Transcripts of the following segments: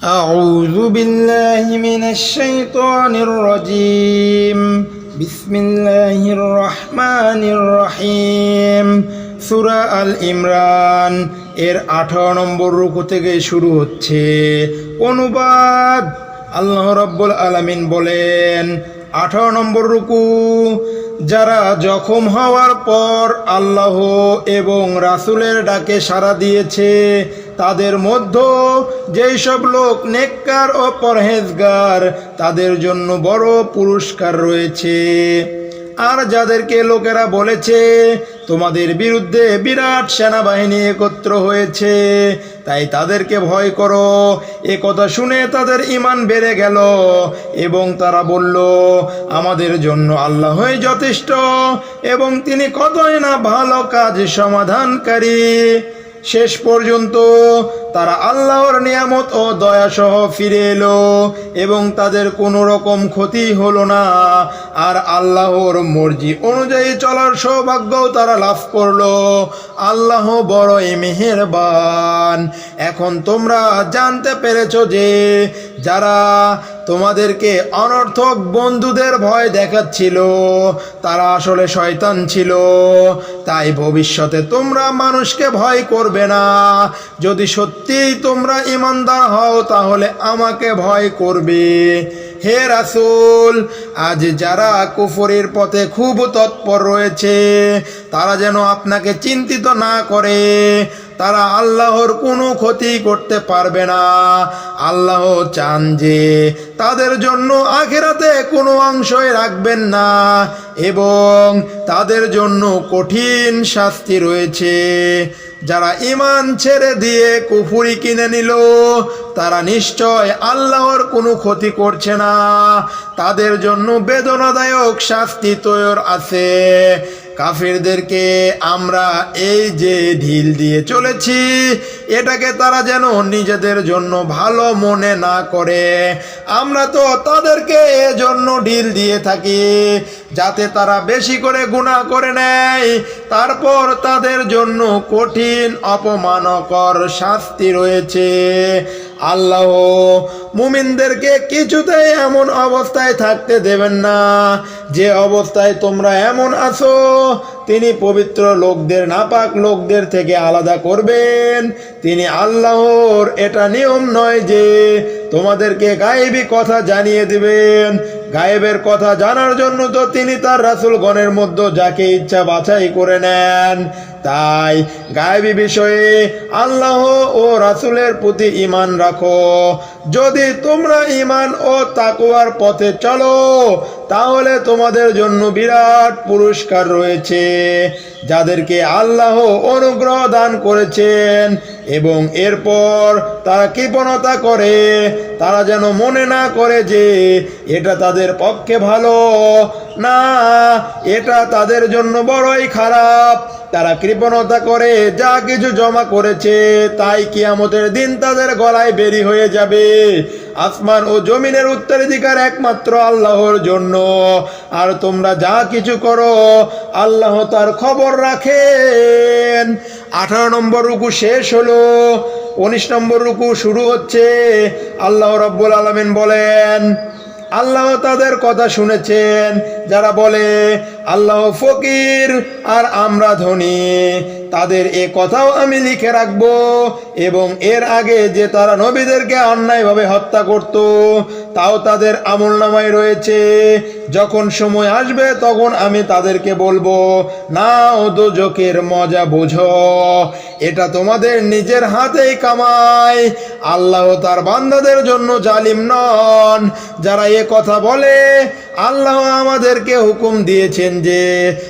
أعوذ بالله من الشيطان الرجيم بسم الله الرحمن الرحيم সুরা আল ইমরান এর আঠারো নম্বর রুকু থেকে শুরু হচ্ছে অনুবাদ আল্লাহ রব্বুল আলামিন বলেন আঠারো নম্বর রুকু যারা জখম হওয়ার পর আল্লাহ এবং রাসূলের ডাকে সাড়া দিয়েছে, তাদের মধ্যে যেই সব লোক নেককার ও পরহেজগার, তাদের জন্য বড় পুরস্কার রয়েছে। আর যাদেরকে লোকেরা বলেছে, তোমাদের বিরুদ্ধে বিরাট সেনাবাহিনী একত্র হয়েছে তাই তাদেরকে ভয় করো। এ কথা শুনে তাদের ইমান বেড়ে গেল এবং তারা বলল, আমাদের জন্য আল্লাহ হয়ে যথেষ্ট এবং তিনি কতই না ভালো কাজ সমাধানকারী। শেষ পর্যন্ত তারা আল্লাহর নিয়ামত ও দয়া সহ ফিরে এলো এবং তাদের কোনো রকম ক্ষতি হলো না। আর আল্লাহর মর্জি অনুযায়ী চলার সৌভাগ্যও তারা লাভ করল। আল্লাহ বড় বড়ই মেহেরবান। এখন তোমরা জানতে পেরেছ যে যারা তোমাদেরকে অনর্থক বন্ধুদের ভয় দেখাচ্ছিল। তারা আসলে শয়তান ছিল। তাই ভবিষ্যতে তোমরা মানুষকে ভয় করবে না। যদি সত্যিই তোমরা ইমানদার হও, তাহলে আমাকে ভয় করবে। হে রাসূল, আজ যারা কুফরের পথে খুব তৎপর রয়েছে, তারা যেন আপনাকে চিন্তিত না করে। তারা আল্লাহর কোনো ক্ষতি করতে পারবে না। আল্লাহ চান যে তাদের জন্য আখেরাতে কোনো অংশই রাখবেন না এবং তাদের জন্য কঠিন শাস্তি রয়েছে। যারা ইমান ছেড়ে দিয়ে কুফুরি কিনে নিল, তারা নিশ্চয় আল্লাহর কোনো ক্ষতি করছে না। তাদের জন্য বেদনাদায়ক শাস্তি তৈর আছে। কাফিরদেরকে আমরা এই যে ঢিল দিয়ে চলেছি, এটাকে তারা যেন নিজেদের জন্য ভালো মনে না করে। আমরা তো তাদেরকে এজন্য ঢিল দিয়ে থাকি, যাতে তারা বেশি করে গুণা করে নেয়। তারপর তাদের জন্য কঠিন, অপমানকর শাস্তি রয়েছে। আল্লাহ, মুমিনদেরকে কিছুতেই এমন অবস্থায় থাকতে দেবেন না। যে অবস্থায় তোমরা এমন আছো, তিনি পবিত্র লোকদের, নাপাক লোকদের থেকে আলাদা করবেন। তিনি আল্লাহর, এটা নিয়ম নয় যে তোমাদেরকে গায়েবী কথা জানিয়ে দিবেন। গায়েবের কথা জানার জন্য তো তিনি তার রাসুলগণের মধ্যে যাকে ইচ্ছা বাছাই করে নেন। তাই গায়েবী বিষয়ে আল্লাহ ও রাসুলের প্রতি ইমান রাখো। যদি তোমরা ইমান ও তাকুয়ার পথে চলো, তাহলে তোমাদের জন্য বিরাট পুরস্কার রয়েছে, যাদেরকে আল্লাহ অনুগ্রহ দান করেছেন। এবং এরপর তারা কৃপণতা করে, তারা যেন মনে না করে যে এটা তাদের পক্ষে ভালো। না, এটা তাদের জন্য বড়ই খারাপ। তারা কৃপণতা করে, যা কিছু জমা করেছে, তাই কিয়ামতের দিন তাদের গলায় বেরি হয়ে যাবে। আসমান ও জমিনের উত্তরাধিকার একমাত্র আল্লাহর জন্য। আর তোমরা যা কিছু করো, আল্লাহ তার খবর রাখেন। আঠারো নম্বর রুকু শেষ হলো, উনিশ নম্বর রুকু শুরু হচ্ছে। আল্লাহ রব্বুল আলমিন বলেন আল্লাহ তাদের কথা শুনেছেন যারা বলে আল্লাহ ফকির আর আমরা ধনী। তাদের এ কথাও আমি লিখে রাখব। এবং এর আগে যে তারা নবীদেরকে অন্যায়ভাবে হত্যা করত, তাও তাদের আমল নামায় রয়েছে। যখন সময় আসবে, তখন আমি তাদেরকে বলব না ও দোজকের মজা বোঝো। এটা তোমাদের নিজের হাতেই কামায় আল্লাহ তার বান্দাদের জন্য জালিম নন। যারা এ কথা বলে আল্লাহ আমাদেরকে হুকুম দিয়েছেন যে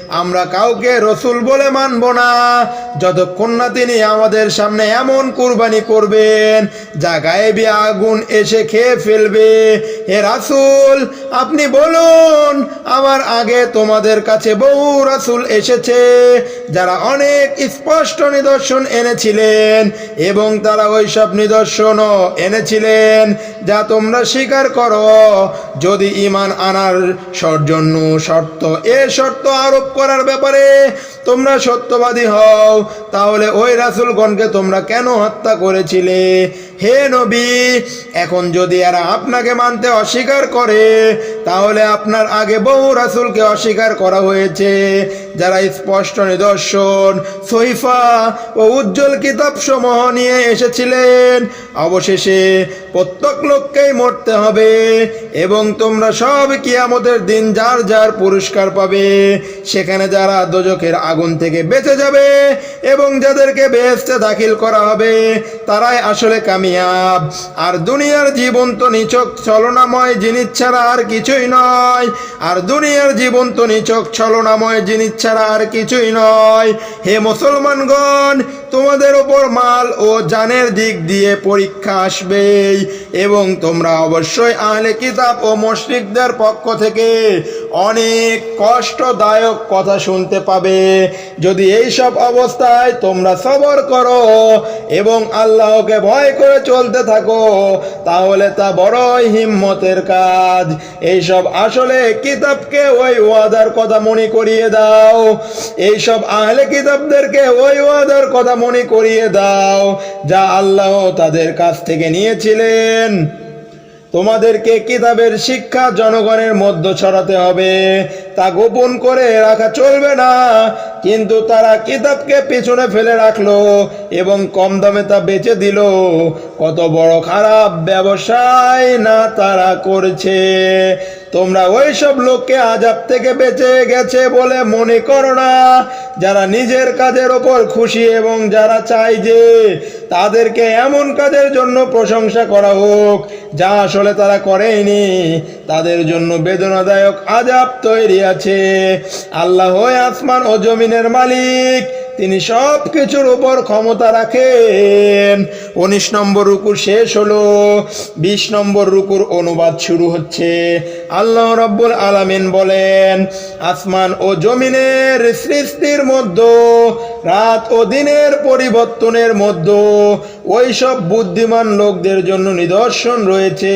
আমরা কাউকে রসুল বলে মানব না। যতক্ষণ না তিনি আমাদের সামনে এমন কুরবানি করবেন, যা গায়েবী আগুন এসে খেয়ে ফেলবে। হে রাসুল, আপনি বলুন, আমার আগে তোমাদের কাছে বহু রাসুল এসেছে, যারা অনেক স্পষ্ট নিদর্শন এনেছিলেন এবং তারা ওইসব নিদর্শনও এনেছিলেন, যা তোমরা স্বীকার করো। যদি ইমান আনার সর- জন্য শর্ত। এ শর্ত আরোপ করার ব্যাপারে তোমরা সত্যবাদী হও। তাহলে ওই রাসুলগণকে তোমরা কেন হত্যা করেছিলে? হে নবী, এখন যদি এরা আপনাকে মানতে অস্বীকার করে, তাহলে আপনার আগে বহু রাসুলকে অস্বীকার করা হয়েছে। যারা স্পষ্ট নিদর্শন, সহিফা ও উজ্জ্বল কিতাব সমূহ নিয়ে এসেছিলেন, অবশেষে প্রত্যেক লোককেই মরতে হবে এবং তোমরা সব কিয়ামতের দিন যার যার পুরস্কার পাবে, সেখানে যারা দোজখের আগুন থেকে বেঁচে যাবে এবং যাদেরকে বেহেস্তে দাখিল করা হবে, তারাই আসলে কামিয়াব আর দুনিয়ার জীবন তো নিচক ছলনাময় জিনিস ছাড়া আর কিছুই নয়। আর দুনিয়ার জীবন তো নিচক ছলনাময় জিনিস ছাড়া আর কিছুই নয়। হে মুসলমানগণ তোমাদের ওপর মাল ও জানের দিক দিয়ে পরীক্ষা আসবেই। এবং তোমরা অবশ্যই আহলে কিতাব ও মুশরিকদের পক্ষ থেকে অনেক কষ্টদায়ক কথা শুনতে পাবে। যদি এই সব অবস্থায় তোমরা সবর করো এবং আল্লাহকে ভয় করে চলতে থাকো, তাহলে তা বড়ই হিম্মতের কাজ। এইসব আসলে কিতাবকে ওই ওয়াদার কথা মনে করিয়ে দাও। এইসব আহলে কিতাবদেরকে ওই ওয়াদার কথা মনে করিয়ে দাও, যা আল্লাহ তাদের কাছ থেকে নিয়েছিলেন। তোমাদেরকে কিতাবের শিক্ষা জনগণের মধ্য ছড়াতে হবে। তা গোপন করে রাখা চলবে না, কিন্তু তারা কিতাবকে পেছনে ফেলে রাখল এবং কম দামে তা বেচে দিল। কত বড় খারাপ ব্যবসায় না তারা করছে। তোমরা ওই সব লোককে আজাব থেকে বেঁচে গেছে বলে মনে করো না। যারা নিজের কাজের ওপর খুশি এবং যারা চায় যে তাদেরকে এমন কাজের জন্য প্রশংসা করা হোক, যা আসলে তারা করেনি, তাদের জন্য বেদনাদায়ক আজাব তৈরি আছে। আল্লাহ আসমান ও জমিনের মালিক তিনি সব কিছুর উপর ক্ষমতা রাখেন। উনিশ নম্বর রুকুর শেষ হলো। বিশ নম্বর রুকুর অনুবাদ শুরু হচ্ছে। আল্লাহ রব্বুল আলামিন বলেন, আসমান ও জমিনের সৃষ্টির মধ্যে রাত ও দিনের পরিবর্তনের মধ্যে ওই সব বুদ্ধিমান লোকদের জন্য নিদর্শন রয়েছে।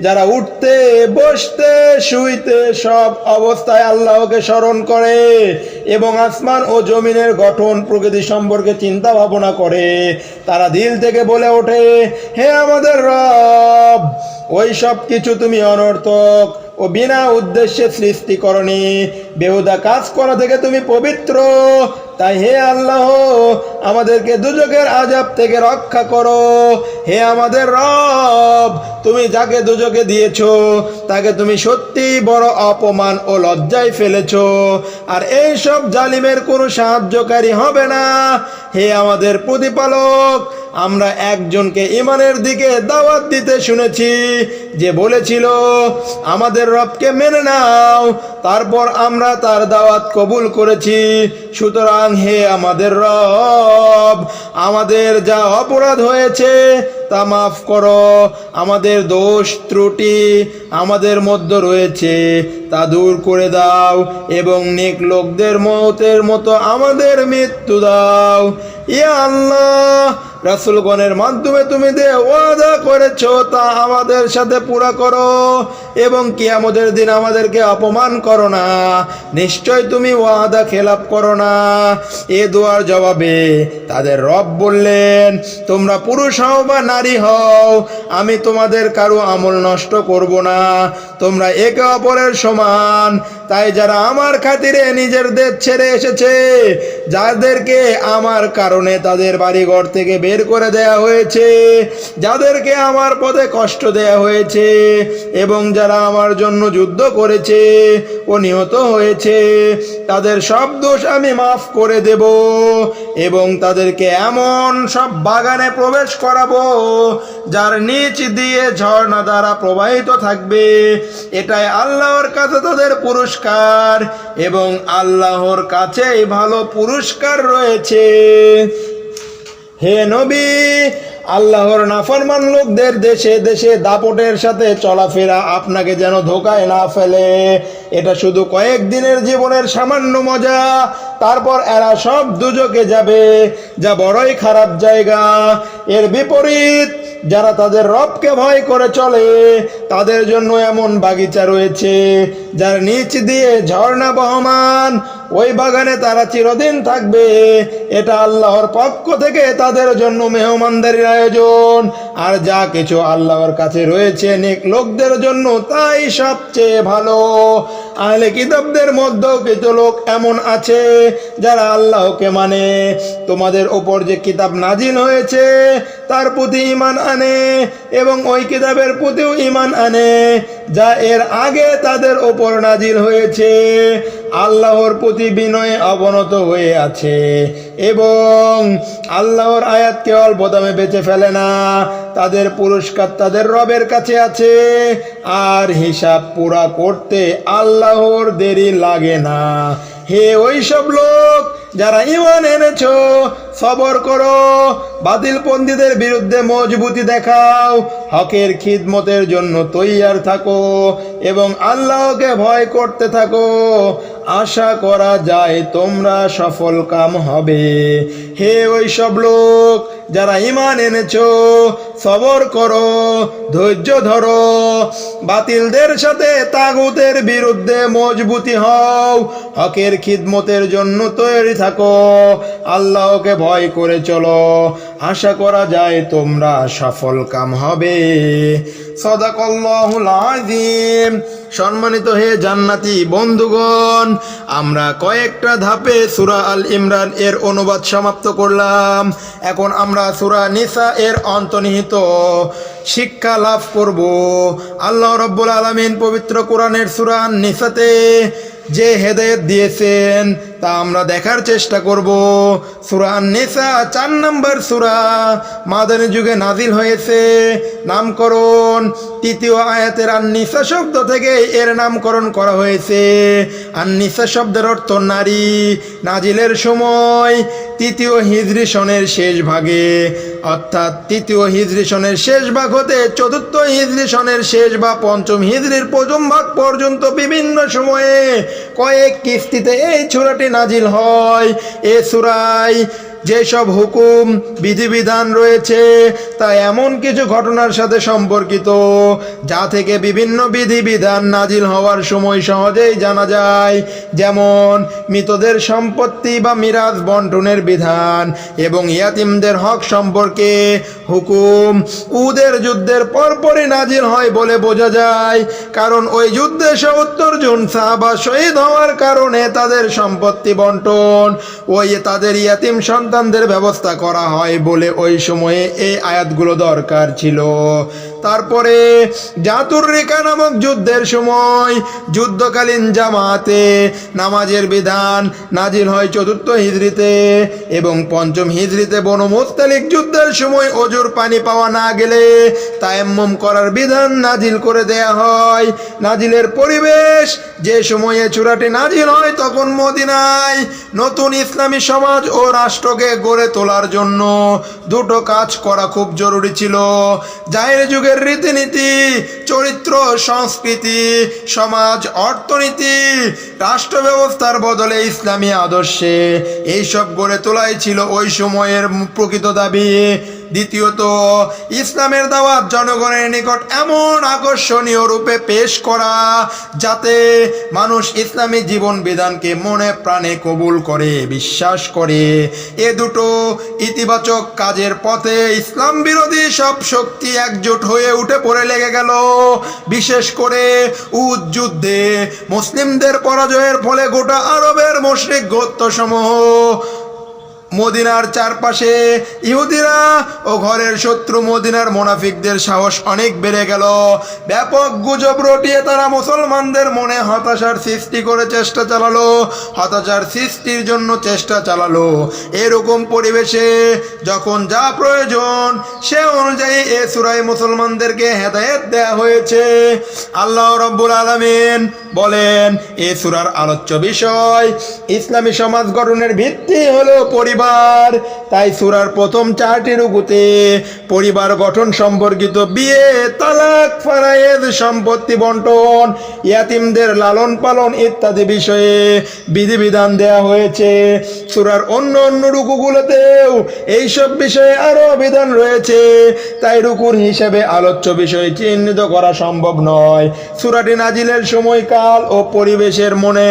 যারা উঠতে, বসতে, শুইতে সব অবস্থায় আল্লাহকে স্মরণ করে এবং আসমান ও জমিনের গঠন প্রকৃতি সম্পর্কে চিন্তা ভাবনা করে। তারা দিল থেকে বলে ওঠে, হে আমাদের রব ওই সব কিছু তুমি অনর্থক। ও বিনা উদ্দেশ্যে সৃষ্টি করনি। বেহুদা কাজ করা থেকে তুমি পবিত্র। তাই হে আল্লাহ, আমাদেরকে দুজকের আজাব থেকে রক্ষা করো। হে আমাদের রব, তুমি যাকে দুজকে দিয়েছ, তাকে তুমি সত্যি বড় অপমান ও লজ্জায় ফেলেছ। আর এই সব জালিমের কোনো সাহায্যকারী হবে না। হে আমাদের প্রতিপালক আমরা একজনকে ইমানের দিকে দাওয়াত দিতে শুনেছি, যে বলেছিল, আমাদের রবকে মেনে নাও, তারপর আমরা তার দাওয়াত কবুল করেছি। সুতরাং হে আমাদের রব, আমাদের যা অপরাধ হয়েছে, তা মাফ করো। আমাদের দোষ ত্রুটি আমাদের মধ্যে রয়েছে, তা দূর করে দাও এবং নেক লোকদের মতের মতো আমাদের মৃত্যু দাও। ইয়া আল্লাহ রাসুলগণের মাধ্যমে তুমি যে ওয়াদা করেছ তা আমাদের সাথে পুরা করো এবং কি আমাদের দিন আমাদেরকে অপমান করো না। নিশ্চয় তুমি ওয়াদা খেলাপ করো না। এ দোয়ার জবাবে তাদের রব বললেন, তোমরা পুরুষ হও বা নারী হও, আমি তোমাদের কারও আমল নষ্ট করব না। তোমরা একে অপরের সমান। তাই যারা আমার খাতিরে নিজের দেশ ছেড়ে এসেছে, যাদেরকে আমার কারণে তাদের বাড়িঘর থেকে বের করে দেয়া হয়েছে, যাদেরকে আমার পথে কষ্ট দেয়া হয়েছে এবং যারা আমার জন্য যুদ্ধ করেছে ও নিহত হয়েছে, তাদের সব দোষ আমি মাফ করে দেব এবং তাদেরকে এমন সব বাগানে প্রবেশ করাবো যার নিচ দিয়ে ঝর্ণা দ্বারা প্রবাহিত থাকবে। এটাই আল্লাহর কাছে তাদের পুরস্কার এবং আল্লাহর কাছেই ভালো পুরস্কার রয়েছে। হে নবী, আল্লাহর নাফরমান লোকদের দেশে দেশে দাপটের সাথে চলাফেরা আপনাকে যেন ধোকায় না ফেলে। এটা শুধু কয়েকদিনের জীবনের সামান্য মজা। তারপর এরা সব দুজকে যাবে। যা বড়ই খারাপ জায়গা। এর বিপরীত, যারা তাদের রবকে ভয় করে চলে, তাদের জন্য এমন বাগিচা রয়েছে, যার নিচ দিয়ে ঝর্ণা বহমান। ওই বাগানে তারা চিরদিন থাকবে। এটা আল্লাহর পক্ষ থেকে তাদের জন্য মেহমানদারির আয়োজন। আর যা কিছু আল্লাহর কাছে রয়েছে, নেক লোকদের জন্য তাই সবচেয়ে ভালো। আহলে কিতাবদের মধ্যেও কিছু লোক এমন আছে যারা আল্লাহকে মানে। তোমাদের ওপর যে কিতাব নাজিল হয়েছে, তার প্রতি ইমান আনে এবং ওই কিতাবের প্রতিও ইমান আনে, যা এর আগে তাদের ওপর নাজিল হয়েছে, আল্লাহর প্রতি বিনয়ে অবনত হয়ে আছে। এবং আল্লাহর আয়াতকে অল্প দামে বেঁচে ফেলে না তাদের পুরস্কার তাদের রবের কাছে আছে। আর হিসাব পুরা করতে আল্লাহর দেরি লাগে না। হে ওই সব লোক যারা ইমান এনেছো, সবর করো। বাতিল পন্থীদের বিরুদ্ধে মজবুতি দেখাও। হকের খিদমতের জন্য তৈয়ার থাকো এবং আল্লাহকে ভয় করতে থাকো। আশা করা যায় তোমরা সফল কাম হবে। হে ওই সব লোক যারা ইমান এনেছো সবর করো, ধৈর্য ধরো। বাতিলদের সাথে তাগুতের বিরুদ্ধে মজবুতি হও। হকের খিদমতের জন্য তৈরি থাকো। আল্লাহকে ভয় করে চলো। আশা করা যায় তোমরা সফল কাম হবে। সদাকল্লাহুল সম্মানিত হে জান্নাতি বন্ধুগণ, আমরা কয়েকটা ধাপে সুরা আল ইমরান এর অনুবাদ সমাপ্ত করলাম। এখন আমরা সুরা নিসা এর অন্তর্নিহিত শিক্ষা লাভ করব। আল্লাহ রব্বুল আলমিন পবিত্র কোরআনের সুরান নিসাতে যে হেদায়ত দিয়েছেন তা আমরা দেখার চেষ্টা করব। সুরা নেসা চার নম্বর সুরা। মাদানী যুগে নাজিল হয়েছে। নামকরণ, তৃতীয় আয়াতের আন্নিসা শব্দ থেকে এর নামকরণ করা হয়েছে। আন্নিসা শব্দের অর্থ নারী। নাজিলের সময়, তৃতীয় হিজরি সনের শেষ ভাগে। অর্থাৎ তৃতীয় হিজরি সনের শেষ ভাগ হতে চতুর্থ হিজরি সনের শেষ বা পঞ্চম হিজরির প্রথম ভাগ পর্যন্ত বিভিন্ন সময়ে কয়েক কিস্তিতে এই ছুরাটি নাজিল হয়। এ সুরাই যেসব হুকুম, বিধিবিধান রয়েছে, তা এমন কিছু ঘটনার সাথে সম্পর্কিত, যা থেকে বিভিন্ন বিধিবিধান নাজিল হওয়ার সময় সহজেই জানা যায়। যেমন, মৃতদের সম্পত্তি বা মিরাজ বন্টনের বিধান এবং ইয়াতিমদের হক সম্পর্কে হুকুম। উদের যুদ্ধের পরপরই নাজিল হয় বলে বোঝা যায়, কারণ ওই যুদ্ধে সত্তর জন সাহাবা শহীদ হওয়ার কারণে তাদের সম্পত্তি বন্টন, ওই তাদের ইয়াতিম সন্তানদের ব্যবস্থা করা হয় বলে ওই সময়ে এই আয়াতগুলো দরকার ছিল। তারপরে জাতুর রেখা নামক যুদ্ধের সময় যুদ্ধকালীন জামাতে নামাজের বিধান নাজিল হয় চতুর্থ হিজড়িতে এবং পঞ্চম হিজড়িতে বনু মুস্তালিক যুদ্ধের সময় অজুর পানি পাওয়া না গেলে তায়াম্মম করার বিধান নাজিল করে দেয়া হয়। নাজিলের পরিবেশ যে সময়ে চূড়াটি নাজিল হয় তখন মদিনায় নতুন ইসলামী সমাজ ও রাষ্ট্রকে গড়ে তোলার জন্য দুটো কাজ করা খুব জরুরি ছিল। জাহের যুগের রীতিনীতি, চরিত্র, সংস্কৃতি, সমাজ, অর্থনীতি রাষ্ট্র ব্যবস্থার বদলে ইসলামী আদর্শে। এইসব গড়ে তোলাই ছিল ওই সময়ের প্রকৃত দাবি। দ্বিতীয়ত, ইসলামের দাওয়াত জনগণের নিকট এমন আকর্ষণীয় রূপে পেশ করা যাতে মানুষ ইসলামী জীবন বিধানকে মনে প্রাণে কবুল করে, বিশ্বাস করে। এ দুটো ইতিবাচক কাজের পথে ইসলাম বিরোধী সব শক্তি একজোট হয়ে উঠে পড়ে লেগে গেল। বিশেষ করে উদ যুদ্ধে মুসলিমদের পরাজয়ের ফলে গোটা আরবের মুশরিক গোত্রসমূহ মদিনার চারপাশে ইহুদিরা ও ঘরের শত্রু মদিনার মোনাফিকদের সাহস অনেক বেড়ে গেল। ব্যাপক গুজব রটিয়ে তারা মুসলমানদের মনে হতাশার সৃষ্টি করে চেষ্টা চালালো, হতাশার সৃষ্টির জন্য চেষ্টা চালালো। এরকম পরিবেশে যখন যা প্রয়োজন, সে অনুযায়ী এ সুরাই মুসলমানদেরকে হেদায়েত দেয়া হয়েছে। আল্লাহ রব্বুল আলমিন বলেন, এ সুরার আলোচ্য বিষয় ইসলামী সমাজ গঠনের ভিত্তি হলো পরিবার পরিবার তাই সুরার প্রথম চারটি রুকুতে পরিবার গঠন সম্পর্কিত বিয়ে, তালাক, ফারায়েদ, সম্পত্তি বন্টন, ইয়াতিমদের লালন পালন ইত্যাদি বিষয়ে বিধিবিধান দেয়া হয়েছে। সুরার অন্য অন্য রুকুগুলোতেও এইসব বিষয়ে আরও বিধান রয়েছে। তাই রুকুর হিসেবে আলোচ্য বিষয় চিহ্নিত করা সম্ভব নয়। সুরাটি নাজিলের সময়কাল ও পরিবেশের মনে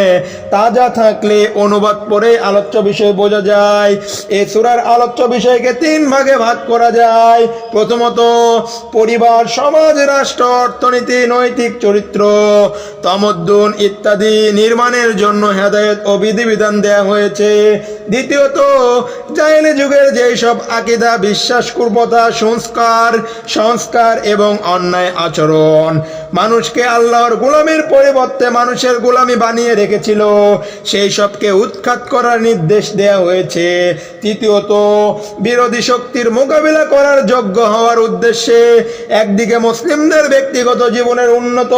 তাজা থাকলে অনুবাদ পরে আলোচ্য বিষয় বোঝা যায়। এ সুরার আলোচ্য বিষয়কে তিন ভাগে ভাগ করা যায়। প্রথমত, পরিবার, সমাজ, রাষ্ট্র, অর্থনীতি, নৈতিক চরিত্র, তমদ্দুন ইত্যাদি নির্মাণের জন্য হেদায়েত ও বিধিবিধান দেয়া হয়েছে। দ্বিতীয়ত জাইলি যুগের যেই সব আকিদা, বিশ্বাস, কুর্বতা, সংস্কার সংস্কার এবং অন্যায় আচরণ মানুষকে আল্লাহর গোলামির পরিবর্তে মানুষের গোলামি বানিয়ে রেখেছিল। সেই সবকে উৎখাত করার নির্দেশ দেয়া হয়েছে। তৃতীয়ত, বিরোধী শক্তির মোকাবিলা করার যোগ্য হওয়ার উদ্দেশ্যে একদিকে মুসলিমদের ব্যক্তিগত জীবনের উন্নত,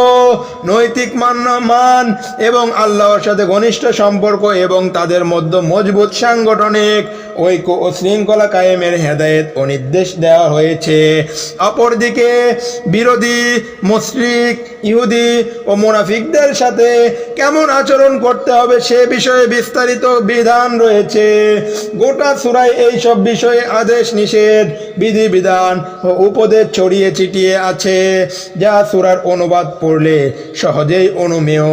নৈতিক মান মান এবং আল্লাহর সাথে ঘনিষ্ঠ সম্পর্ক এবং তাদের মধ্যে মজবুত সাংগঠনিক ঐক্য ও শৃঙ্খলা কায়েমের হেদায়েত ও নির্দেশ দেওয়া হয়েছে। অপরদিকে বিরোধী, মুশরিক, ইহুদি ও মুনাফিকদের সাথে কেমন আচরণ করতে হবে সে বিষয়ে বিস্তারিত বিধান রয়েছে। গোটা সুরায় এই সব বিষয়ে আদেশ, নিষেধ, বিধিবিধান ও উপদেশ ছড়িয়ে ছিটিয়ে আছে, যা সুরার অনুবাদ পড়লে সহজেই অনুমেয়।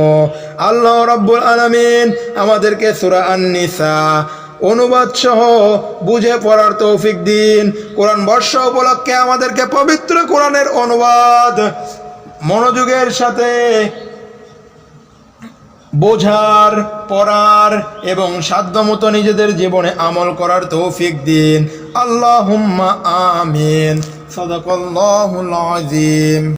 আল্লাহ রব্বুল আলামিন আমাদেরকে সুরা আন্নিসা অনুবাদ সহ বুঝে পড়ার তৌফিক দিন। কোরআন বর্ষ উপলক্ষে আমাদেরকে পবিত্র কোরআনের অনুবাদ। মনোযোগের সাথে বোঝার, পড়ার এবং সাধ্যমতো নিজেদের জীবনে আমল করার তৌফিক দিন। আল্লাহ আমিন। সদাকল্লাহুল আজিম